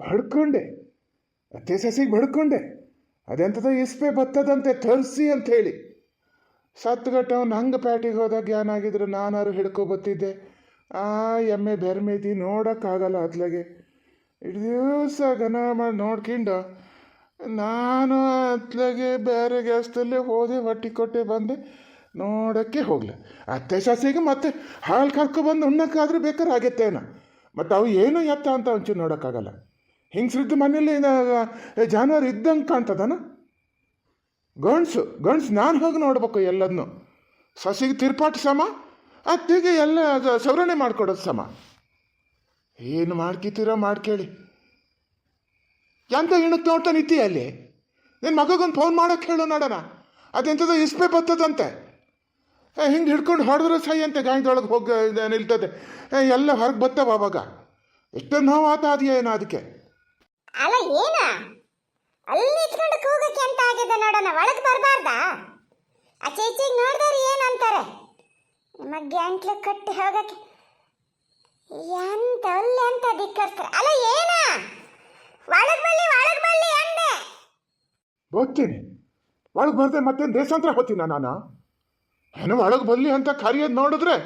ಬಡ್ಕೊಂಡೆ ಅತ್ತೆ ಸಸಿಗೆ ಬಡ್ಕೊಂಡೆ ಅದೆಂಥದ ಇಸ್ಪೆ ಬತ್ತದಂತೆ ತರಿಸಿ ಅಂತ ಹೇಳಿ ಸತ್ತುಗಟ್ಟ ಅವ್ನು ಹಂಗೆ ಪ್ಯಾಟಿಗೆ ಹೋದಾಗ ಜ್ಞಾನ ಆಗಿದ್ರೆ ನಾನಾರು ಹಿಡ್ಕೊ ಬತ್ತಿದ್ದೆ ಆ ಎಮ್ಮೆ ಬೆರ್ಮೇದಿ ನೋಡೋಕ್ಕಾಗಲ್ಲ ಅದ್ಲಗೆ. ಇಡೀ ದಿವಸ ಘನ ಮಾಡಿ ನೋಡ್ಕೊಂಡು ನಾನು ಅತ್ಲಗೆ ಬೇರೆ ಗ್ಯಾಸ್ದಲ್ಲೇ ಹೋದೆ, ಹೊಟ್ಟಿ ಕೊಟ್ಟೆ, ಬಂದೆ, ನೋಡೋಕ್ಕೆ ಹೋಗ್ಲೆ. ಅತ್ತೆ ಸಸಿಗೆ ಮತ್ತೆ ಹಾಲು ಕರ್ಕೊಬಂದು ಉಣ್ಣಕ್ಕಾದ್ರೆ ಬೇಕಾದ್ರೆ ಆಗತ್ತೇನ? ಮತ್ತು ಅವು ಏನು ಎತ್ತ ಅಂತ ಒಂಚೂರು ನೋಡೋಕ್ಕಾಗಲ್ಲ. ಹಿಂಗ್ಸ್ರಿದ್ದು ಮನೆಯಲ್ಲಿ ಜಾನುವಾರು ಇದ್ದಂಗೆ ಕಾಣ್ತದನ? ಗಂಡ್ಸು ಗಂಡ್ಸು ನಾನು ಹೋಗಿ ನೋಡ್ಬೇಕು ಎಲ್ಲದನ್ನು ಸಸಿಗೆ ತಿರ್ಪಾಟ್ ಸಮ, ಅತ್ತಿಗೆ ಎಲ್ಲ ಸವರಣೆ ಮಾಡ್ಕೊಡೋದು ಸಮ. ಏನು ಮಾಡ್ಕಿತೀರೋ ಮಾಡ್ಕೇಳಿ. ಎಂತ ಹೆಣ್ಣು ನೋಡ್ತಾ ನಿತ್ತೀಯ ಅಲ್ಲಿ? ನಿನ್ನ ಮಗಗೊಂದು ಫೋನ್ ಮಾಡೋಕೆ ಹೇಳು ನೋಡೋಣ. ಅದೆಂಥದ್ದು ಇಸ್ಪೆ ಬರ್ತದಂತೆ ಹಿಂಗೆ ಹಿಡ್ಕೊಂಡು ಹೊಡೆದ್ರೆ ಸೈ ಅಂತೆ ಗಾಯದೊಳಗೆ ಹೋಗಿ ನಿಲ್ತದೆ. ಎಲ್ಲ ಹೊರಗೆ ಬರ್ತವೆ ಅವಾಗ. ಎಷ್ಟೊಂದು ನೋವು ಆತ ಅದೇನು ಅದಕ್ಕೆ? ಅಲ್ಲ ಏನ? ಅಲ್ಲಿ ಇಟ್ಕೊಂಡು ಕೂಗಕ್ಕೆ ಅಂತ ಆಗಿದೆ ನೋಡೋಣ ಒಳಗೆ ಬರಬಾರ್ದಾ? ಆಚೆ ಈಚೆಗೆ ನೋಡಿದವ್ರು ಏನಂತಾರೆ? ನಿಮ್ಮ ಗ್ಯಾಂಟ್ಲು ಕಟ್ಟಿ ಹೋಗಕ್ಕೆ ಎಂತ ಅಲ್ಲಿ ಅಂತ ಧಿಕ್ಕರ್ತಾರೆ ಅಲ್ಲ ಏನ? ಒಳಗೆ ಬಳ್ಳಿ ಒಳಗೆ ಬಳ್ಳಿ ಅಂದೆ ಹೋಗ್ತೀನಿ. ಒಳಗೆ ಬರ್ದೆ ಮತ್ತೆ ದೇಶಾಂತರ ಹೋಗ್ತೀನ ನಾನು? ಏನು ಒಳಗೆ ಬರಲಿ ಅಂತ ಕರಿಯೋದು ನೋಡಿದ್ರೆ?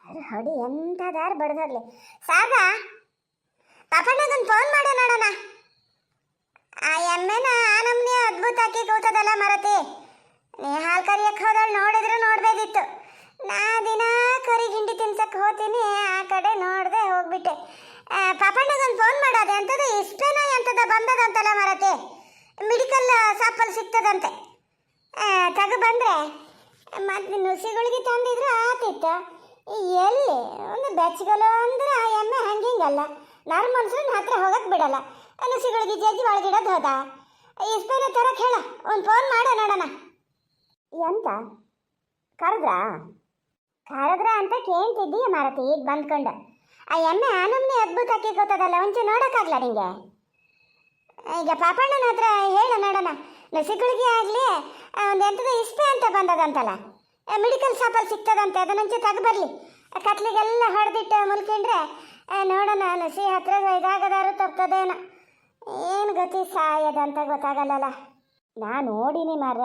ಅರೆ ಹೊಡಿ ಎಂಥದಾರು ಬಡ್ದರ್ಲಿ ಸಾಗ ಪಾಪಣ್ಣಗೊಂದು ಫೋನ್ ಮಾಡು, ನೋಡೋಣ. ಆ ಎಮ್ಮೆನ ಆ ನಮ್ನೆ ಅದ್ಭುತ ಆಕಿ ಕೂತದಲ್ಲ ಮರತಿ. ನೀ ಹಾಲು ಕರಿಯಕ್ಕೆ ಹೋದಳು ನೋಡಿದ್ರು ನೋಡ್ಬೇಕಿತ್ತು. ನಾ ದಿನ ಕರಿ ಗಿಂಡಿ ತಿನ್ಸಕ್ಕೆ ಹೋಗ್ತೀನಿ ಆ ಕಡೆ ನೋಡಿದೆ ಹೋಗ್ಬಿಟ್ಟೆ. ಪಾಪಣ್ಣಗೊಂದು ಫೋನ್ ಮಾಡೋದೆ, ಅಂತದ್ದು ಇಷ್ಟೇನೋ ಎಂಥದ ಬಂದದಂತಲ್ಲ ಮರತಿ. ಮೆಡಿಕಲ್ ಶಾಪಲ್ಲಿ ಸಿಗ್ತದಂತೆ ತಗೋ ಬಂದ್ರೆ. ಮತ್ತೆ ನುಸಿಗಳಿಗೆ ತಂದಿದ್ರು ಆತಿತ್ತು. ಎಲ್ಲಿ? ಒಂದು ಬೆಚ್ಚಗಲು ಅಂದ್ರೆ ಎಮ್ಮೆ ಹಂಗಿಂಗಲ್ಲ. ನರ್ ಮನುಷ್ಯನ ಹತ್ರ ಹೋಗಕ್ಕೆ ಬಿಡಲ್ಲ. ಅನಸಿಗಳಿಗೆ ಜಾಜಿ ಒಳಗಿಡೋದು ಹೋದ. ಇಸ್ಪೇನ ತರಕ್ ಹೇಳ. ಒಂದು ಫೋನ್ ಮಾಡ ನೋಡೋಣ. ಎಂತ? ಕರೆದ್ರ? ಕರೆದ್ರ ಅಂತ ಕೇಳ್ತಿದ್ದೀಯ ಮಾರತಿ, ಈಗ ಬಂದ್ಕೊಂಡು. ಆ ಎಮ್ಮೆ ಆನಮ್ನೆ ಅದ್ಭುತ ಆಕಿ ಗೊತ್ತದಲ್ಲ ಒಂಚೆ ನೋಡೋಕ್ಕಾಗ್ಲ ನಿಂಗೆ? ಈಗ ಪಾಪಣ್ಣನ ಹತ್ರ ಹೇಳ ನೋಡೋಣ. ನಸಿಗಳಿಗೆ ಆಗಲಿ ಒಂದು ಎಂಥದ ಇಸ್ಪೆ ಅಂತ ಬಂದದಂತಲ್ಲ. ಮೆಡಿಕಲ್ ಶಾಪಲ್ಲಿ ಸಿಗ್ತದಂತೆ ಅದನ್ನಂಚೆ ತಗೊಬರ್ಲಿ. ಕತ್ಲಿಗೆಲ್ಲ ಹೊಡೆದಿಟ್ಟು ಮುಲ್ಕೊಂಡ್ರೆ ನೋಡೋಣ ನಸಿ ಹತ್ರ ಇದಾಗದಾರು ತಪ್ತದೇನ. ಏನು ಗತಿ ಸಾಯದ ಅಂತ ಗೊತ್ತಾಗಲ್ಲಲ್ಲ ನಾ ನೋಡಿನಿ ಮಾರ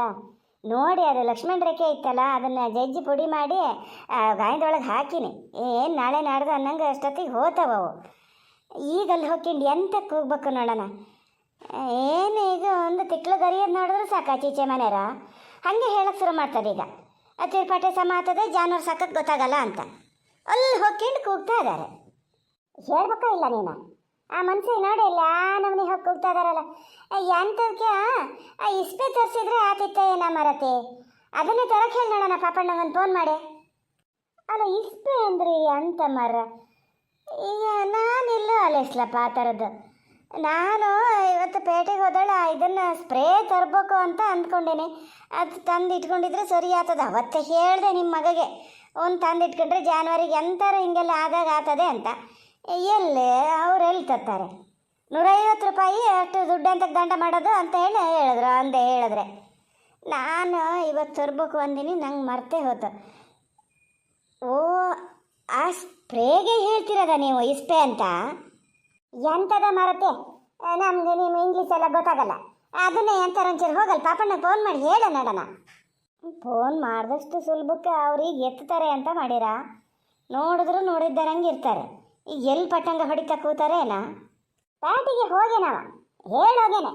ನೋಡಿ, ಅದು ಲಕ್ಷ್ಮಣ ರೇಖೆ ಇತ್ತಲ್ಲ, ಅದನ್ನು ಜಜ್ಜಿ ಪುಡಿ ಮಾಡಿ ಗಾಯದೊಳಗೆ ಹಾಕಿನಿ. ಏನು ನಾಳೆ ನಾಡ್ದು ಅನ್ನಂಗೆ ಅಷ್ಟೊತ್ತಿಗೆ ಹೋತವವು ಈಗ ಅಲ್ಲಿ ಹೋಗ್ಕೊಂಡು ಎಂತಕ್ಕೆ ಹೋಗ್ಬೇಕು ನೋಡೋಣ ಏನು ಈಗ ಒಂದು ತಿಕ್ಳು ಗರಿಯೋದು ನೋಡಿದ್ರೆ ಸಾಕು ಚೀಚೆ ಮನೆಯರ ಹಾಗೆ ಹೇಳಕ್ಕೆ ಶುರು ಮಾಡ್ತದೆ ಈಗ. ತಿರ್ಪಾಟೆ ಸಮ ಆಗ್ತದೆ ಜಾನುವಾರು ಸಾಕಕ್ಕೆ ಗೊತ್ತಾಗಲ್ಲ ಅಂತ. ಅಲ್ಲಿ ಹೋಗ್ಕೊಂಡು ಕೂಗ್ತಾ ಇದ್ದಾರೆ ಹೇಳ್ಬೇಕಾ ಇಲ್ಲ ನೀನು? ಆ ಮನ್ಸಿಗೆ ನೋಡಿ ಎಲ್ಲ ನಮ್ಮನೆ ಹೋಗಿ ಕೂಗ್ತಾ ಇದಾರಲ್ಲ. ಎಂತಕ್ಕೆ ಆ ಇಸ್ಪೆ ತರಿಸಿದ್ರೆ ಆತಿತ್ತೆ ಏನ ಮರತೆ ಅದನ್ನೇ ತರಕ್ಕೆ ಹೇಳಿ ನೋಡೋಣ ಫೋನ್ ಮಾಡಿ. ಅಲ್ಲ, ಇಸ್ಪೆ ಅಂದ್ರೆ ಅಂತ ಮರ ನಾನಿಲ್ಲ ಅಲೆಸ್ಲಪ್ಪ ಆ ಥರದ್ದು. ನಾನು ಇವತ್ತು ಪೇಟೆಗೆ ಹೋದಳ, ಇದನ್ನು ಸ್ಪ್ರೇ ತರಬೇಕು ಅಂತ ಅಂದ್ಕೊಂಡೇನೆ. ಅದು ತಂದು ಇಟ್ಕೊಂಡಿದ್ರೆ ಸರಿ ಆಗ್ತದೆ ಅವತ್ತೇ ಹೇಳಿದೆ ನಿಮ್ಮ ಮಗಗೆ. ಒಂದು ತಂದು ಇಟ್ಕೊಂಡ್ರೆ ಜಾನ್ವರಿಗೆ ಎಂಥಾರು ಹಿಂಗೆಲ್ಲ ಆದಾಗ ಆಗ್ತದೆ ಅಂತ. ಎಲ್ಲಿ? ಅವ್ರು ಎಲ್ಲಿ ತರ್ತಾರೆ? ನೂರೈವತ್ತು ರೂಪಾಯಿ ಅಷ್ಟು ದುಡ್ಡು ಅಂತ ದಂಡ ಮಾಡೋದು ಅಂತ ಹೇಳಿ ಹೇಳಿದ್ರು, ಅಂದೆ ಹೇಳಿದ್ರೆ. ನಾನು ಇವತ್ತು ತರ್ಬೇಕು ಅಂದಿನಿ ನಂಗೆ ಮರ್ತೇ ಹೋತು. ಓ, ಆ ಸ್ಪ್ರೇಗೆ ಹೇಳ್ತಿರೋದ ನೀವು ಇಸ್ಪೆ ಅಂತ? ಎಂಥದ ಮರತೆ ನಮಗೆ ನಿಮ್ಮ ಇಂಗ್ಲೀಷ್ ಎಲ್ಲ ಗೊತ್ತಾಗಲ್ಲ. ಅದನ್ನೇ ಎಂತಾರ ಒಂಚೂರು ಹೋಗಲ್ಲ ಪಾಪಣ್ಣ ಫೋನ್ ಮಾಡಿ ಹೇಳ ನೋಡೋಣ. ಫೋನ್ ಮಾಡಿದಷ್ಟು ಸುಲಭಕ್ಕೆ ಅವ್ರಿಗೆ ಎತ್ತಾರೆ ಅಂತ ಮಾಡಿರ? ನೋಡಿದ್ರು ನೋಡಿದ್ದಾರಂಗೆ ಇರ್ತಾರೆ. ಎಲ್ಲಿ ಪಟ್ಟಂಗ ಹೊಡಿತಾ ಕೂತಾರೇನ ಪ್ಯಾಟಿಗೆ ಹೋಗೇನವ ನಾವ. ಹೇಳೋಗೇನೆ.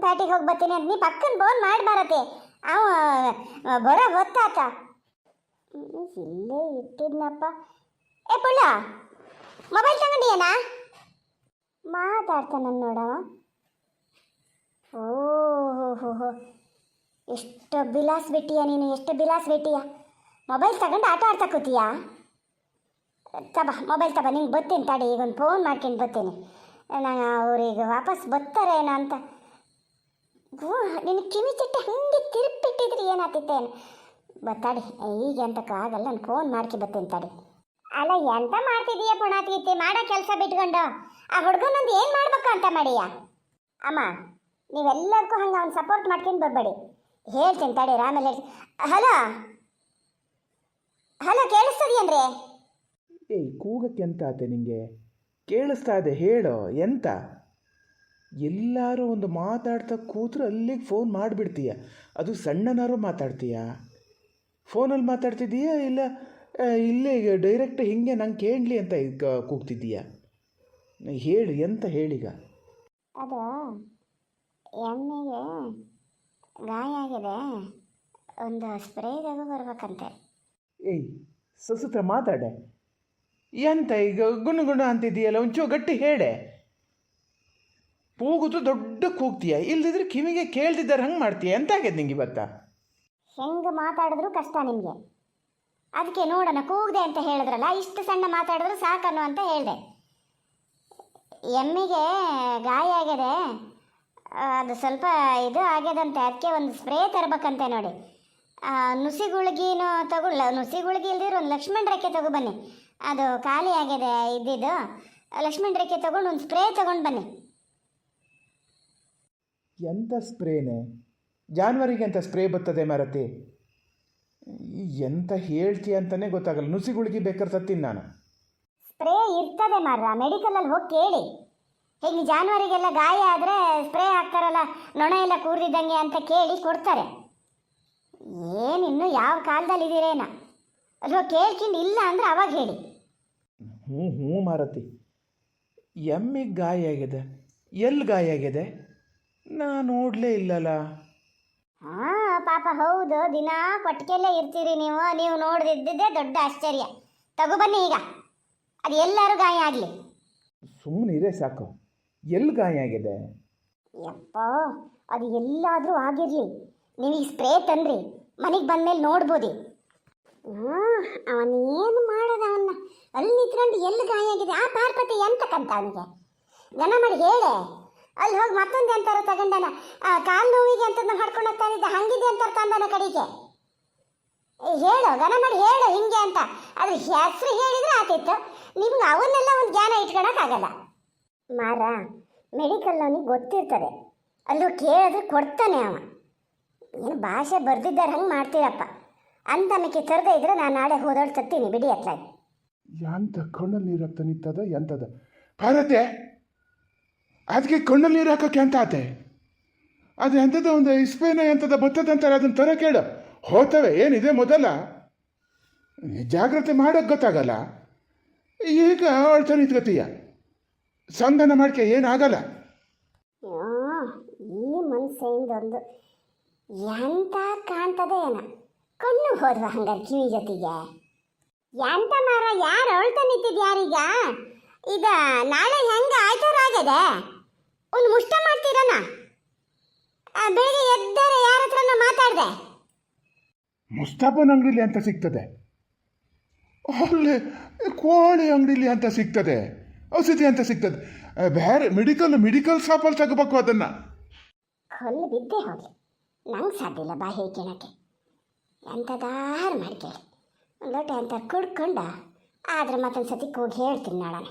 ಪ್ಯಾಟಿಗೆ ಹೋಗಿ ಬರ್ತೀನಿ ಅಂತ. ನೀ ಪಕ್ಕನ ಫೋನ್ ಮಾಡಿ ಬರತ್ತೆ ಅವ ಬರೋ ಹೊತ್ತಾತ ಇಲ್ಲೇ ಇಟ್ಟಿದ್ನಪ್ಪ. ಏ ಪುಳ್ಳ ಮೊಬೈಲ್ ತಗೊಂಡಿಯೇನಾ? ಮಾತಾಡ್ತಾನ ನೋಡವ. ಓಹೋ ಎಷ್ಟು ಬಿಲಾಸ್ ಬಿಟ್ಟಿಯಾ ನೀನು, ಎಷ್ಟು ಬಿಲಾಸ್ ಬಿಟ್ಟಿಯಾ ಮೊಬೈಲ್ ತಗೊಂಡು ಆಟ ಆಡ್ತಾ ಕೂತೀಯಾ? ತಬ ಮೊಬೈಲ್ ತಬ, ನಿಂಗೆ ಬರ್ತೀನಿ ತಡಿ, ಈಗ ಒಂದು ಫೋನ್ ಮಾಡ್ಕೊಂಡು ಬರ್ತೀನಿ ನಾನು ಅವ್ರಿಗೆ ವಾಪಸ್ ಬರ್ತಾರೇನೋ ಅಂತ. ಓ ನಿನ್ನ ಕಿವಿ ಚಿಟ್ಟೆ ಹಂಗೆ ತಿರುಪಿಟ್ಟಿದ್ರಿ ಏನಾಗ್ತಿತ್ತೇನು ಬತ್ತಾಡಿ ಈಗ ಎಂತಕ್ಕೂ ಆಗಲ್ಲ, ನಾನು ಫೋನ್ ಮಾಡ್ಕೊ ಬರ್ತೀನಿ ತಡಿ. ಅಲ್ಲ, ಎಂತ ಮಾಡ್ತಿದೀಯ ಪುಣಾತ್ಗೀತಿ ಮಾಡೋ ಕೆಲಸ ಬಿಟ್ಕೊಂಡು. ಆ ಹುಡುಗನೊಂದು ಏನು ಮಾಡ್ಬೇಕು ಅಂತ ಮಾಡಿಯ? ಅಮ್ಮ, ನೀವೆಲ್ಲರಿಗೂ ಹಂಗೆ ಅವ್ನು ಸಪೋರ್ಟ್ ಮಾಡ್ಕೊಂಡು ಬರಬೇಡಿ. ಹೇಳ್ತೀನಿ ತಡಿ, ಆಮೇಲೆ ಹಲೋ? ಹಲೋ, ಕೇಳಿಸ್ತದೆಯೇನ್ರಿ? ಏಯ್ ಕೂಗಕ್ಕೆ ಎಂತ ಆತೆ ನಿಂಗೆ? ಕೇಳಿಸ್ತಾ ಇದೆ ಹೇಳೋ ಎಂತ? ಎಲ್ಲರೂ ಒಂದು ಮಾತಾಡ್ತಾ ಕೂತ್ರೆ ಅಲ್ಲಿಗೆ ಫೋನ್ ಮಾಡಿಬಿಡ್ತೀಯ. ಅದು ಸಣ್ಣನಾರು ಮಾತಾಡ್ತೀಯ? ಫೋನಲ್ಲಿ ಮಾತಾಡ್ತಿದ್ದೀಯಾ ಇಲ್ಲ ಇಲ್ಲೇ ಈಗ ಡೈರೆಕ್ಟ್ ಹಿಂಗೆ ನಂಗೆ ಕೇಳಲಿ ಅಂತ ಈಗ ಕೂಗ್ತಿದ್ದೀಯ? ಹೇಳಿ ಎಂತ ಹೇಳಿಗ? ಅದು ಎಮ್ಮೆಗೆ ಗಾಯ ಆಗಿದೆ. ಒಂದು ಸ್ಪ್ರೇ ತಗೋ ಬರ್ಬೇಕಂತೆ. ಏಯ್ ಸಸುತ್ರ ಮಾತಾಡೆ. ಎಂತ ಈಗ ಗುಣ ಗುಣ ಅಂತಿದೆಯಲ್ಲ ಒಂಚೂರು ಗಟ್ಟಿ ಹೇಳೆ. ಕೂಗುದು ದೊಡ್ಡ ಕೂಗ್ತೀಯ, ಇಲ್ದಿದ್ರೆ ಕಿವಿಗೆ ಕೇಳ್ತಿದ್ದಾರೆ ಹಂಗೆ ಮಾಡ್ತೀಯ ಎಂತ ಆಗ್ಯದ ನಿಂಗೆ ಇವತ್ತ? ಹೆಂಗೆ ಮಾತಾಡಿದ್ರು ಕಷ್ಟ ನಿಮಗೆ. ಅದಕ್ಕೆ ನೋಡೋಣ, ಕೂಗ್ದೆ ಅಂತ ಹೇಳಿದ್ರಲ್ಲ, ಇಷ್ಟು ಸಣ್ಣ ಮಾತಾಡಿದ್ರು ಸಾಕನ್ನು ಅಂತ ಹೇಳಿದೆ. ಎಮ್ಮಿಗೆ ಗಾಯ ಆಗಿದೆ ಅದು ಸ್ವಲ್ಪ ಇದು ಆಗ್ಯದಂತೆ, ಅದಕ್ಕೆ ಒಂದು ಸ್ಪ್ರೇ ತರಬೇಕಂತೆ ನೋಡಿ. ನುಸಿ ಗುಳಿಗಿನೂ ತಗೊಳ್ಳ ನುಸಿ ಗುಳಿಗೆ ಇಲ್ದಿದ್ರೆ ಒಂದು ಲಕ್ಷ್ಮಣ ರೇಖೆ ತಗೋ ಬನ್ನಿ. ಅದು ಖಾಲಿ ಆಗಿದೆ ಇದ್ದಿದ್ದು. ಲಕ್ಷ್ಮಣ ರೇಖೆ ತಗೊಂಡು ಒಂದು ಸ್ಪ್ರೇ ತಗೊಂಡು ಬನ್ನಿ. ಎಂಥ ಸ್ಪ್ರೇನೆ? ಜಾನ್ವರಿಗೆ ಅಂತ ಸ್ಪ್ರೇ ಬರ್ತದೆ ಮರತಿ? ಎಂತ ಹೇಳ್ತೀಯ ಅಂತಲೇ ಗೊತ್ತಾಗಲ್ಲ. ನುಸಿ ಗುಳಿಗೆ ಬೇಕಾದ್ರೆ ಸತ್ತೀನಿ ನಾನು. ಸ್ಪ್ರೇ ಇರ್ತದೆ ಮಾರ್ರ ಮೆಡಿಕಲಲ್ಲಿ ಹೋಗಿ ಕೇಳಿ. ಹೇಗೆ ಜಾನುವಾರಿಗೆಲ್ಲ ಗಾಯ ಆದರೆ ಸ್ಪ್ರೇ ಹಾಕ್ತಾರಲ್ಲ ನೊಣ ಎಲ್ಲ ಕೂರಿದಂಗೆ ಅಂತ ಕೇಳಿ ಕೊಡ್ತಾರೆ. ಏನಿನ್ನು ಯಾವ ಕಾಲದಲ್ಲಿ ಇದ್ದೀರೇನ ಅಲ್ವಾ ಕೇಳ್ಕೊಂಡು ಇಲ್ಲ ಅಂದ್ರೆ ಅವಾಗ ಹೇಳಿ. ಹ್ಞೂ ಹ್ಞೂ ಮಾರತಿ. ಎಮ್ಮಿಗೆ ಗಾಯ ಆಗಿದೆ. ಎಲ್ಲಿ ಗಾಯ ಆಗಿದೆ? ನಾ ನೋಡಲೇ ಇಲ್ಲಲ್ಲ ಹಾಂ ಪಾಪ ಹೌದು. ದಿನಾ ಕೊಟ್ಟಿಗೆಲ್ಲೇ ಇರ್ತೀರಿ ನೀವು. ನೀವು ನೋಡ್ದಿದ್ದಿದ್ದೇ ದೊಡ್ಡ ಆಶ್ಚರ್ಯ. ತಗೊಬನ್ನಿ ಈಗ. ಅದು ಎಲ್ಲರೂ ಗಾಯ ಆಗಲಿ. ಸುಮ್ಮನೆ ಇರೇ ಸಾಕು. ಎಲ್ಲಿ ಗಾಯ ಆಗಿದೆ? ಯಪ್ಪ ಅದು ಎಲ್ಲಾದರೂ ಆಗಿರಲಿ. ನೀವು ಈ ಸ್ಪ್ರೇ ತಂದ್ರಿ. ಮನೆಗೆ ಬಂದ್ಮೇಲೆ ನೋಡ್ಬೋದು. ಹಾಂ ಏನು ಮಾಡೋದು ಅವನ್ನ? ಅಲ್ಲಿ ನಿಂತ್ಕೊಂಡು ಎಲ್ಲಿ ಗಾಯ ಆಗಿದೆ ಆ ಪಾರ್ಪತಿ ಎಂತಕ್ಕಂತ ಅವನಿಗೆ? ಜನ ಮಾಡಿ ಹೇಳೆ. ಅಲ್ಲಿ ಹೋಗಿ ಮತ್ತೊಂದು ಎಂತಾರು ತಗೊಂಡನ. ಆ, ಕಾಲು ನೋವಿಗೆ ಅಂತದನ್ನ ಹಾಡ್ಕೊಂಡು ಹೋಗ್ತಾನಿದ್ದ ಹಂಗಿದೆ ಅಂತ ತಂದನ ಕಡೆಗೆ? ಹೇಳು ಗನ ಮಾಡಿ ಹೇಳು ಹಿಂಗೆ ಅಂತ. ಅದ್ರ ಹೆಸರು ಹೇಳಿದ್ರೆ ಆತಿತ್ತು. ನಿಮ್ಗೆ ಅವನ್ನೆಲ್ಲ ಒಂದು ಜ್ಞಾನ ಇಟ್ಕೊಳಕ್ಕಾಗಲ್ಲ. ಮಾರ ಮೆಡಿಕಲ್ ಅವನಿಗೆ ಗೊತ್ತಿರ್ತದೆ. ಅಲ್ಲೂ ಕೇಳಿದ್ರೆ ಕೊಡ್ತಾನೆ ಅವ. ಏನು ಭಾಷೆ ಬರ್ದಿದ್ದಾರೆ, ಹಂಗೆ ಮಾಡ್ತೀರಪ್ಪ. ಅಂತ ಮಿಕ್ಕಿ ತರದೇ ಇದ್ರೆ ನಾನು ನಾಳೆ ಹೋದೋಳು ತತ್ತೀನಿ ಬಿಡಿ ಅತ್ಲಾಗಿ ಎಂತ ಕಣ್ಣಲ್ಲಿ ನೀರು ಹಾಕ್ತಾ ನಿಂತದ ಎಂತದ? ಭಾರತೆ ಅದಕ್ಕೆ ಕಣ್ಣಲ್ಲಿ ನೀರು ಹಾಕಕ್ಕೆ ಎಂತ ಆತೆ? ಅದು ಎಂಥದ ಒಂದು ಇಸ್ಪೇನ ಎಂಥದ ಬರ್ತದಂತಾರೆ ಅದನ್ನ ತರ ಕೇಳು ಹೋತವೆ ಏನಿದೆ ಮೊದಲ? ಜಾಗ್ರತೆ ಮಾಡೋಕ್ಕೆ ಗೊತ್ತಾಗಲ್ಲ. ಈಗ ಅಳ್ತಾ ನಿಂತ್ಕೋತೀಯ? ಸಂಧಾನ ಮಾಡ್ಕೆ ಏನಾಗಲ್ಲ? ಈ ಮನ್ಸೆಯಿಂದೊಂದು ಎಂತ ಕಾಣ್ತದೆ ಏನ. ಕಣ್ಣು ಹೋದ್ವ ಹಂಗಾರೆ ಕಿವಿ ಜೊತೆಗೆ? ಎಂತ ಮಾರ ಯಾರು ಅಳ್ತ ನಿಂತಿದ್ ಯಾರೀಗ? ಈಗ ನಾಳೆ ಹೆಂಗ ಆಯ್ತಾರ ಆಗದೆ ಒಂದು ಮುಷ್ಟ ಮಾಡ್ತೀರನ? ಬೆಳಿಗ್ಗೆ ಎದ್ದರೆ ಯಾರ ಹತ್ರನ ಮಾತಾಡ್ದೆ. ಮುಸ್ತಾಫನ್ ಅಂಗಡಿಲಿ ಅಂತ ಸಿಗ್ತದೆ. ಅಲ್ಲಿ ಕೋಳಿ ಅಂಗಡಿಲಿ ಅಂತ ಸಿಗ್ತದೆ. ಔಷಧಿ ಅಂತ ಸಿಗ್ತದೆ. ಬೇರೆ ಮೆಡಿಕಲ್ ಮೆಡಿಕಲ್ ಶಾಪಲ್ಲಿ ತಗೋಬೇಕು ಅದನ್ನು. ಕಲ್ಲು ಬಿದ್ದೆ ಹೋಗ್ಲಿ. ನಂಗೆ ಸಾಧ್ಯ ಇಲ್ಲ ಬಾ ಹೇಳ್ಕೊಳಕ್ಕೆ ಎಂಥದಾರು ಮಾಡ್ಕೇಳಿ. ಒಂದು ಲೋಟ ಅಂತ ಕುಡ್ಕೊಂಡ ಆದ್ರೆ ಮತ್ತೊಂದು ಸತಿ ಕೂಗಿ ಹೇಳ್ತೀನಿ ನೋಡೋಣ.